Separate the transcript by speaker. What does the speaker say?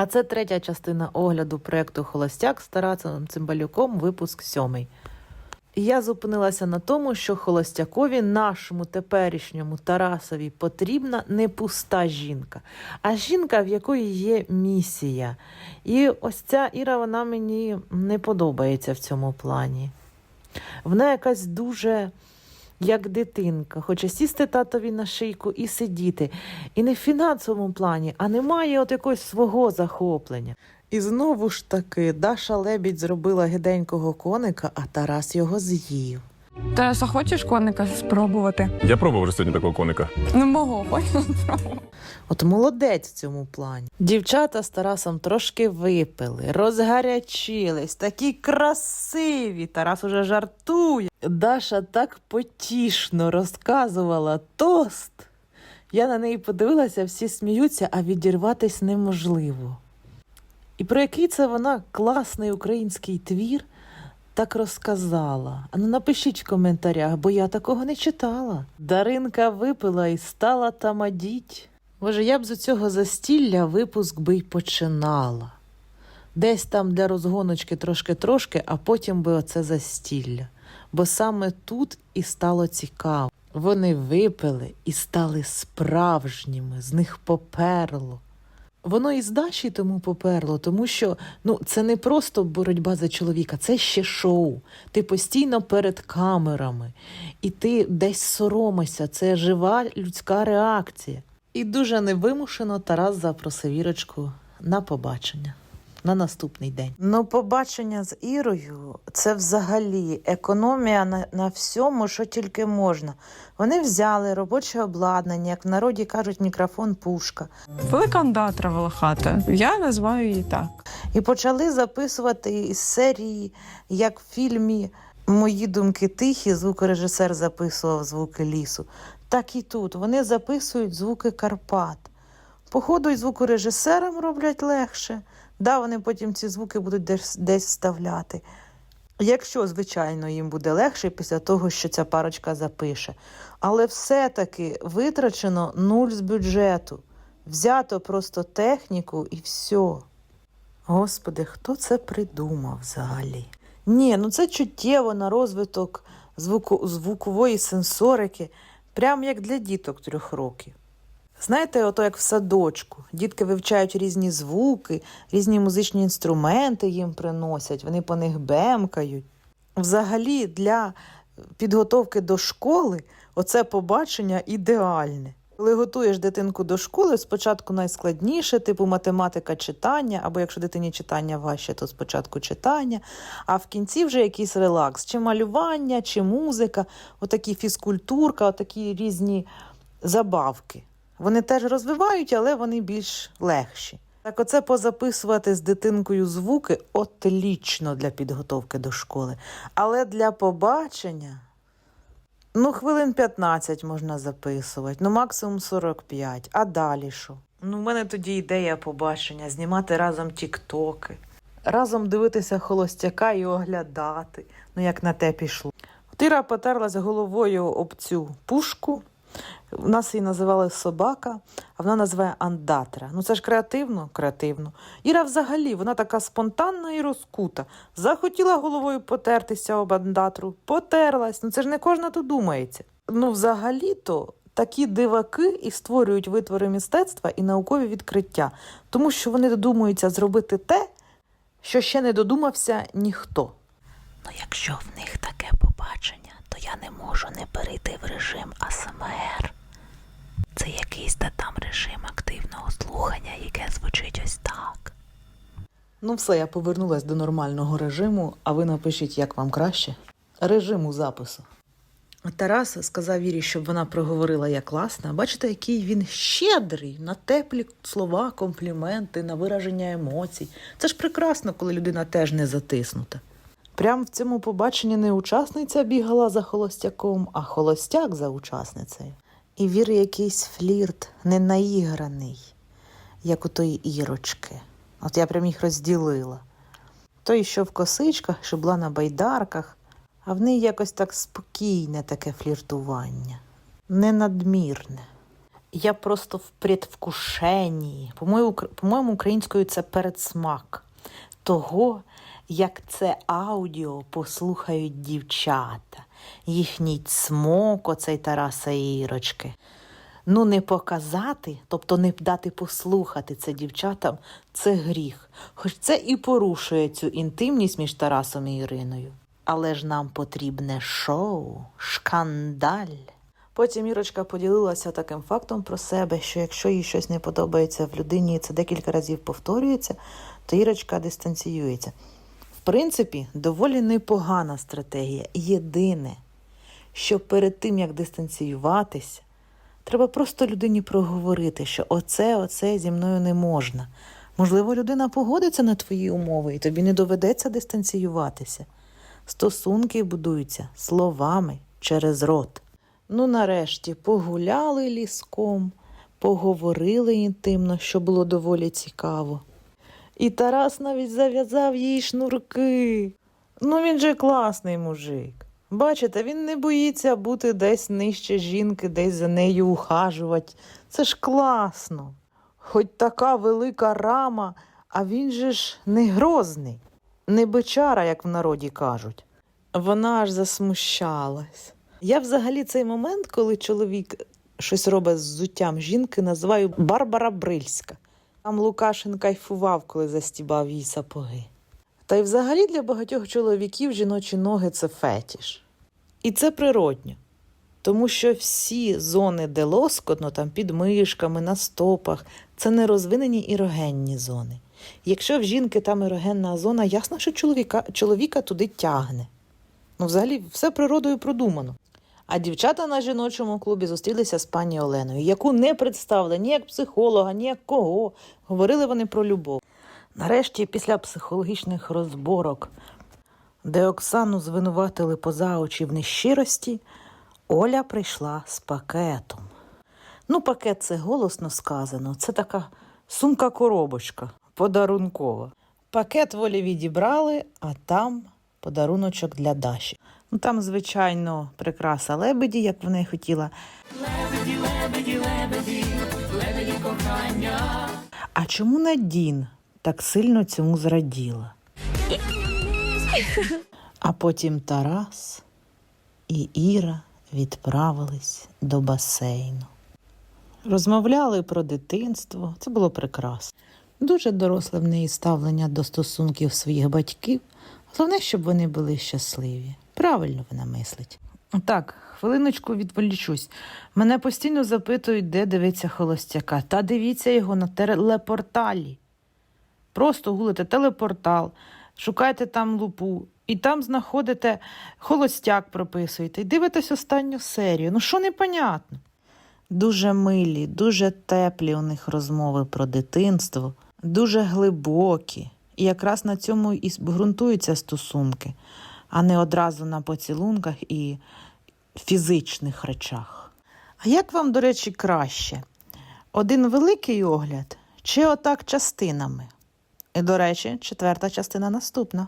Speaker 1: А це третя частина огляду проекту Холостяк з Тарасом Цимбалюком, випуск сьомий. Я зупинилася на тому, що холостякові, нашому теперішньому Тарасові, потрібна не пуста жінка, а жінка, в якої є місія. І ось ця Іра, вона мені не подобається в цьому плані. Вона якась дуже як дитинка, хоче сісти татові на шийку і сидіти. І не в фінансовому плані, а немає от якогось свого захоплення. І знову ж таки, Даша Лебідь зробила гиденького коника, а Тарас його з'їв.
Speaker 2: Тараса, хочеш коника спробувати?
Speaker 3: Я пробував вже сьогодні такого коника.
Speaker 2: Ну, мого хочеш спробувати.
Speaker 1: От молодець в цьому плані. Дівчата з Тарасом трошки випили, розгарячились, такі красиві. Тарас уже жартує. Даша так потішно розказувала тост. Я на неї подивилася, всі сміються, а відірватись неможливо. І про який це вона класний український твір так розказала. А ну напишіть в коментарях, бо я такого не читала. Даринка випила і стала тамадіть. Боже, я б з цього застілля випуск би й починала. Десь там для розгоночки трошки-трошки, а потім би оце застілля. Бо саме тут і стало цікаво. Вони випили і стали справжніми, з них поперло. Воно і з Даші тому поперло, тому що ну, це не просто боротьба за чоловіка, це ще шоу. Ти постійно перед камерами, і ти десь соромишся, це жива людська реакція. І дуже невимушено Тарас запросив Вірочку на побачення на наступний день. Ну, побачення з Ірою це взагалі економія на, на всьому, що тільки можна. Вони взяли робоче обладнання, як в народі кажуть, мікрофон пушка.
Speaker 2: Велика андатра волохата. Я називаю її так.
Speaker 1: І почали записувати із серії, як в фільмі Мої думки тихі, звукорежисер записував звуки лісу. Так і тут вони записують звуки Карпат. Походу, і звукорежисерам роблять легше. Да, вони потім ці звуки будуть десь, десь вставляти. Якщо, звичайно, їм буде легше після того, що ця парочка запише. Але все-таки витрачено нуль з бюджету. Взято просто техніку і все. Господи, хто це придумав взагалі? Ні, ну це чуттєво на розвиток звуку, звукової сенсорики, прям як для діток трьох років. Знаєте, ото як в садочку. Дітки вивчають різні звуки, різні музичні інструменти їм приносять, вони по них бемкають. Взагалі, для підготовки до школи оце побачення ідеальне. Коли готуєш дитинку до школи, спочатку найскладніше, типу математика читання, або якщо дитині читання важче, то спочатку читання, а в кінці вже якийсь релакс, чи малювання, чи музика, отакі фізкультурка, отакі різні забавки. Вони теж розвивають, але вони більш легші. Так, оце позаписувати з дитинкою звуки отлічно для підготовки до школи. Але для побачення. Ну, хвилин 15 можна записувати, ну максимум 45. А далі що? Ну, в мене тоді ідея побачення, знімати разом тіктоки, разом дивитися холостяка і оглядати. Ну, як на те пішло. Тира потерлась головою об цю пушку. У нас її називали собака, а вона називає андатра. Ну це ж креативно, креативно. Іра взагалі, вона така спонтанна і розкута. Захотіла головою потертися об андатру, потерлась. Ну це ж не кожна тут думається. Ну, взагалі-то такі диваки і створюють витвори мистецтва і наукові відкриття, тому що вони додумуються зробити те, що ще не додумався ніхто. Ну, якщо в них таке побачення, то я не можу не перейти в режим АСМР. Це якийсь та там режим активного слухання, яке звучить ось так. Ну, все, я повернулась до нормального режиму, а ви напишіть, як вам краще. Режиму запису. Тарас сказав Вірі, щоб вона проговорила як класна. Бачите, який він щедрий на теплі слова, компліменти, на вираження емоцій. Це ж прекрасно, коли людина теж не затиснута. Прям в цьому побаченні не учасниця бігала за холостяком, а холостяк за учасницею. І вір якийсь флірт ненаіграний, як у тої ірочки. От я прям їх розділила. Той, що в косичках, що була на байдарках, а в неї якось так спокійне таке фліртування, ненадмірне. Я просто в предвкушенні. По-моєму, українською це передсмак того, як це аудіо послухають дівчата, їхній цмок, оцей Тараса і Ірочки. Ну, не показати, тобто не дати послухати це дівчатам, це гріх. Хоч це і порушує цю інтимність між Тарасом і Іриною. Але ж нам потрібне шоу, шкандаль. Потім Ірочка поділилася таким фактом про себе, що якщо їй щось не подобається в людині, і це декілька разів повторюється, то Ірочка дистанціюється. Принципі, доволі непогана стратегія. Єдине, що перед тим, як дистанціюватися, треба просто людині проговорити, що оце, оце зі мною не можна. Можливо, людина погодиться на твої умови, і тобі не доведеться дистанціюватися. Стосунки будуються словами через рот. Ну, нарешті, погуляли ліском, поговорили інтимно, що було доволі цікаво. І Тарас навіть зав'язав їй шнурки. Ну, він же класний мужик. Бачите, він не боїться бути десь нижче жінки, десь за нею ухажувати. Це ж класно. Хоч така велика рама, а він же ж не грозний, не бичара, як в народі кажуть. Вона аж засмущалась. Я взагалі цей момент, коли чоловік щось робить з зуттям жінки, називаю Барбара Брильська. Там Лукашин кайфував, коли застібав їй сапоги. Та й взагалі для багатьох чоловіків жіночі ноги це фетіш. І це природньо. Тому що всі зони, де лоскотно, там під мишками, на стопах, це не розвинені ірогенні зони. Якщо в жінки там ерогенна зона, ясно, що чоловіка, чоловіка туди тягне. Ну, взагалі, все природою продумано. А дівчата на жіночому клубі зустрілися з пані Оленою, яку не представили ні як психолога, ні як кого. Говорили вони про любов. Нарешті, після психологічних розборок, де Оксану звинуватили поза очі в нещирості, Оля прийшла з пакетом. Ну, пакет це голосно сказано. Це така сумка-коробочка подарункова. Пакет волі відібрали, а там подаруночок для Даші. Ну там, звичайно, прикраса лебеді, як вона й хотіла. Лебеді, лебеді, лебеді, лебеді кохання. А чому Надін так сильно цьому зраділа? А потім Тарас і Іра відправились до басейну. Розмовляли про дитинство, це було прекрасно. Дуже доросле в неї ставлення до стосунків своїх батьків. Головне, щоб вони були щасливі. Правильно вона мислить. Так, хвилиночку відволічусь. Мене постійно запитують, де дивиться холостяка. Та дивіться його на телепорталі. Просто гулите телепортал, шукайте там лупу, і там знаходите холостяк, прописуєте, і дивитесь останню серію. Ну що непонятно? Дуже милі, дуже теплі у них розмови про дитинство, дуже глибокі. І якраз на цьому і ґрунтуються стосунки, а не одразу на поцілунках і фізичних речах. А як вам, до речі, краще? Один великий огляд чи отак частинами? І, до речі, четверта частина наступна.